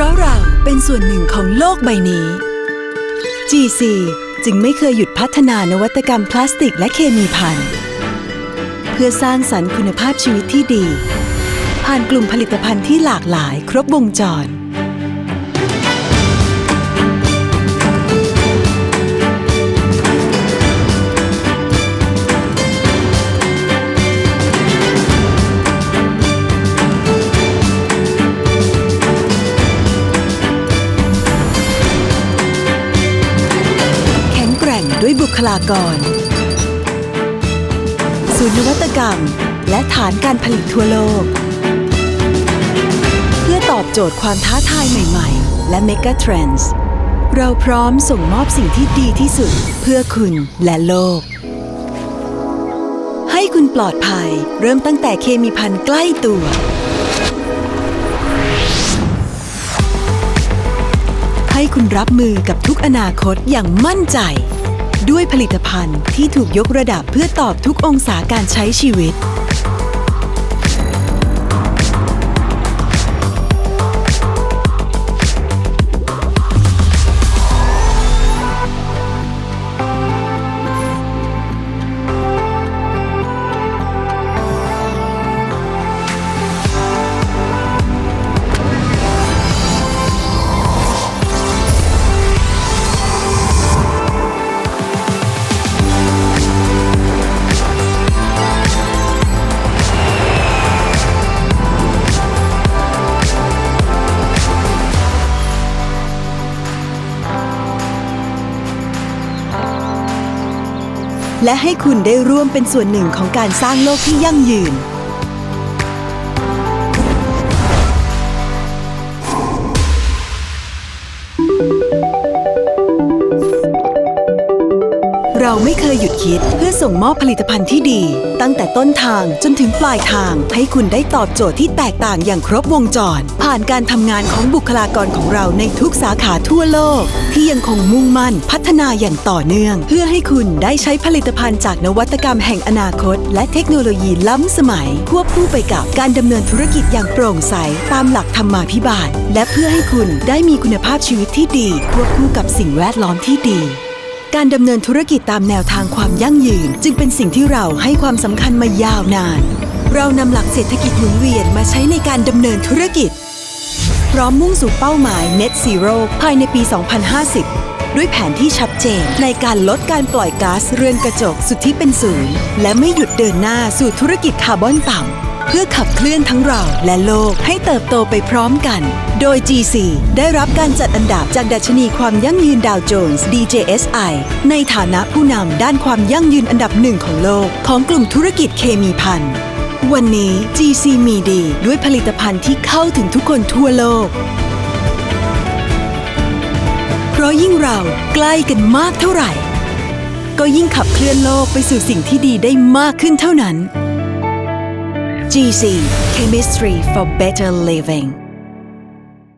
ราะเราเป็นส่วนหนึ่งของโลกใบนี้ GC จึงไม่เคยหยุดพัฒนานวัตกรรมพลาสติกและเคมีภัณฑ์เพื่อสร้างสรรค์คุณภาพชีวิตที่ดี ผ่านกลุ่มผลิตภัณฑ์ที่หลากหลายครบวงจร บุคลากร ศูนย์นวัตกรรม และฐานการผลิตทั่วโลก เพื่อตอบโจทย์ความท้าทายใหม่ ๆ และ Mega Trends เราพร้อมส่งมอบสิ่งที่ดีที่สุดเพื่อคุณและโลก ให้คุณปลอดภัยเริ่มตั้งแต่เคมีภัณฑ์ใกล้ตัวให้คุณรับมือกับทุกอนาคตอย่างมั่นใจ ด้วยผลิตภัณฑ์ที่ถูกยกระดับเพื่อตอบทุกองศาการใช้ชีวิต และให้คุณได้ร่วมเป็นส่วนหนึ่งของการสร้างโลกที่ยั่งยืน เราไม่เคยหยุดคิดเพื่อส่งมอบผลิตภัณฑ์ที่ดี ตั้งแต่ต้นทางจนถึงปลายทาง ให้คุณได้ตอบโจทย์ที่แตกต่างอย่างครบวงจร ผ่านการทำงานของบุคลากรของเราในทุกสาขาทั่วโลก ที่ยังคงมุ่งมั่นพัฒนาอย่างต่อเนื่อง เพื่อให้คุณได้ใช้ผลิตภัณฑ์จากนวัตกรรมแห่งอนาคต และเทคโนโลยีล้ำสมัย ควบคู่ไปกับการดำเนินธุรกิจอย่างโปร่งใสตามหลักธรรมาภิบาล และเพื่อให้คุณได้มีคุณภาพชีวิตที่ดี ควบคู่กับสิ่งแวดล้อมที่ดี การดำเนินธุรกิจตามแนวทางความยั่งยืน จึงเป็นสิ่งที่เราให้ความสำคัญมายาวนาน เรานำหลักเศรษฐกิจหมุนเวียนมาใช้ในการดำเนินธุรกิจ พร้อมมุ่งสู่เป้าหมาย Net Zero ภายในปี 2050 ด้วยแผนที่ชัดเจนในการลดการปล่อยก๊าซเรือนกระจกสุดที่เป็นศูนย์และไม่หยุดเดินหน้าสู่ธุรกิจคาร์บอนต่ำ เพื่อขับเคลื่อนทั้งเราและโลกให้เติบโตไปพร้อมกัน โดย GC ได้รับการจัดอันดับจากดัชนีความยั่งยืนดาวโจนส์ DJSI ในฐานะผู้นำด้านความยั่งยืนอันดับหนึ่งของโลก ของกลุ่มธุรกิจเคมีพันวันนี้ GC มีดีด้วยผลิตภัณฑ์ที่เข้าถึงทุกคนทั่วโลก เพราะยิ่งเราใกล้กันมากเท่าไหร่ ก็ยิ่งขับเคลื่อนโลกไปสู่สิ่งที่ดีได้มากขึ้นเท่านั้น GC Chemistry for Better Living